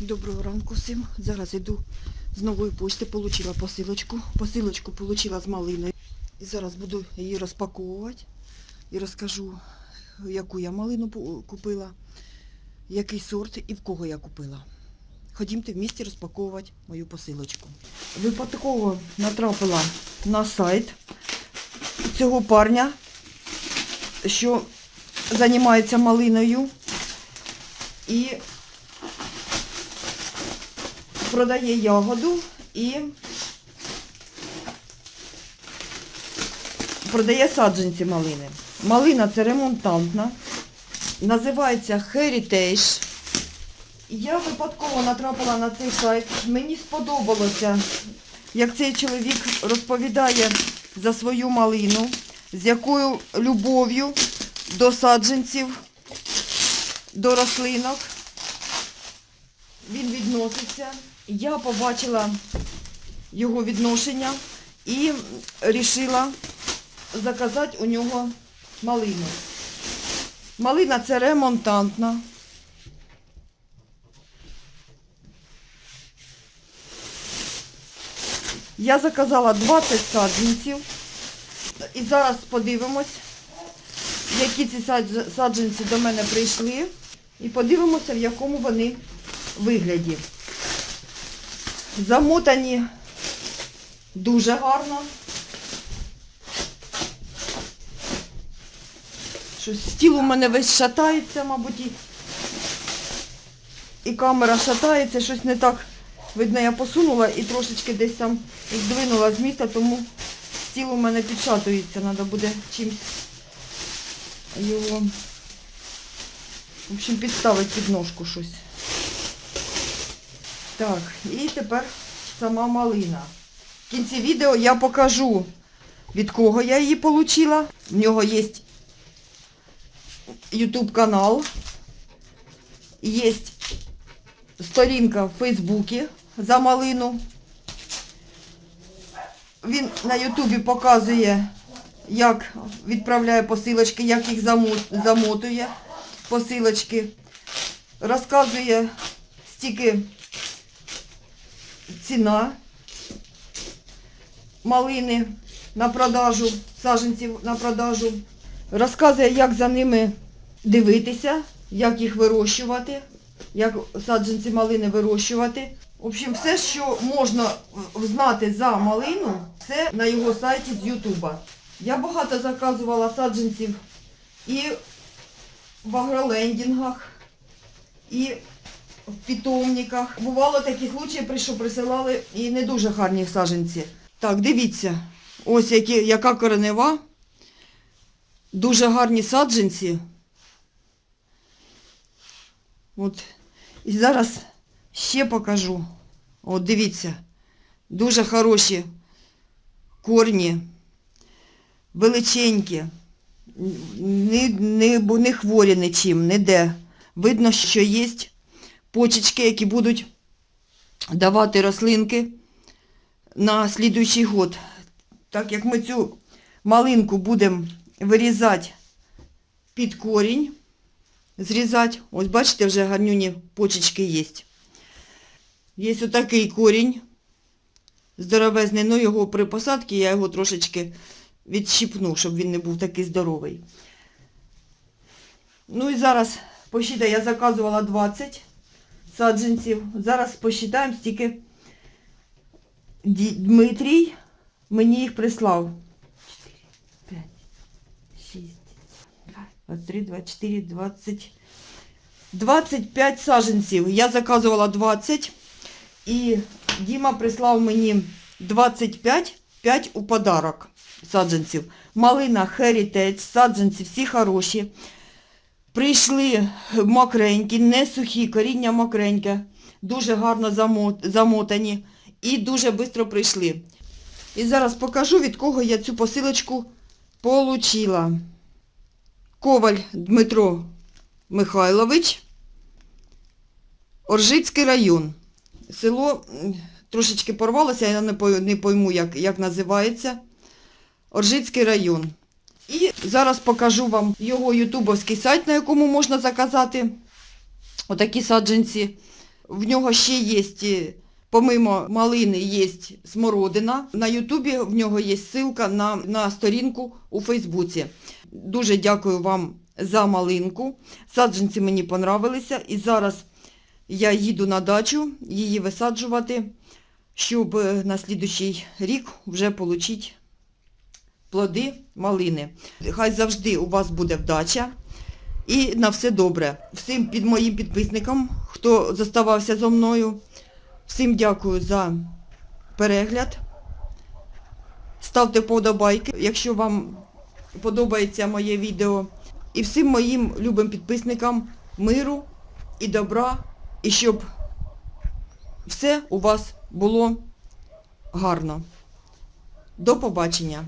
Доброго ранку всім. Зараз йду з нової почти, получила посилочку. Посилочку получила з малиною. І зараз буду її розпаковувати і розкажу, яку я малину купила, який сорт і в кого я купила. Ходімте в місті розпаковувати мою посилочку. Випадково натрапила на сайт цього парня, що займається малиною і продає ягоду і продає саджанці малини. Малина це ремонтантна, називається Heritage. Я випадково натрапила на цей сайт. Мені сподобалося, як цей чоловік розповідає за свою малину, з якою любов'ю до саджанців, до рослинок він відноситься. Я побачила його відношення і вирішила заказати у нього малину. Малина це ремонтантна. Я заказала 20 саджанців. І зараз подивимось, які ці садж- саджанці до мене прийшли. І подивимося, в якому вони вигляді. Замотані дуже гарно. Щось стіл у мене весь шатається, мабуть, і, і камера шатається, щось не так. Видно, я посунула і трошечки десь там здвинула з місця, тому стіл у мене підшатується. Треба буде чимось його, в общем, підставити під ножку щось. Так, і тепер сама малина. В кінці відео я покажу, від кого я її отримала. В нього є YouTube канал, є сторінка в Фейсбуці за малину. Він на Ютубі показує, як відправляє посилочки, як їх замотує посилочки. Розказує стільки ціна малини на продажу, саджанців на продажу. Розказує, як за ними дивитися, як їх вирощувати, як саджанці малини вирощувати. В общем, все, що можна знати за малину, це на його сайті з Ютуба. Я багато заказувала саджанців і в агролендінгах, і в питомниках. Бувало такі случаї, що присилали і не дуже гарні саджанці. Так, дивіться, ось які, яка коренева. Дуже гарні саджанці. От. І зараз ще покажу. От дивіться. Дуже хороші корні, величенькі, не, не, не хворі нічим, ніде. Видно, що є почечки, які будуть давати рослинки на слідуючий год. Так як ми цю малинку будемо вирізати під корінь, зрізати. Ось бачите, вже гарнюні почечки є. Є отакий корінь здоровезний, ну його при посадці я його трошечки відщипну, щоб він не був такий здоровий. Ну і зараз, посчитай, я заказувала 20 саджанців. Зараз посчитаємо, стільки Дмитрій мені їх прислав. 4, 5, 6, 23, 24, 20. 25 саджанців. Я заказувала 20. І Діма прислав мені 25, 5 у подарок саджанців. Малина, Heritage, саджанці всі хороші. Прийшли мокренькі, не сухі, коріння мокреньке, дуже гарно замотані і дуже швидко прийшли. І зараз покажу, від кого я цю посилочку получила. Коваль Дмитро Михайлович, Оржицький район. Село трошечки порвалося, я не пойму, як, як називається. Оржицький район. І зараз покажу вам його ютубовський сайт, на якому можна заказати отакі саджанці. В нього ще є, е, помимо малини, є смородина. На Ютубі в нього є ссылка на, на сторінку у Фейсбуці. Дуже дякую вам за малинку. Саджанці мені понравилися. І зараз я їду на дачу її висаджувати, щоб е, на слідуючий рік вже отримати плоди малини. Хай завжди у вас буде вдача. І на все добре. Всім під моїм підписникам, хто заставався зо мною, всім дякую за перегляд. Ставте вподобайки, якщо вам подобається моє відео. І всім моїм любим підписникам миру і добра, і щоб все у вас було гарно. До побачення!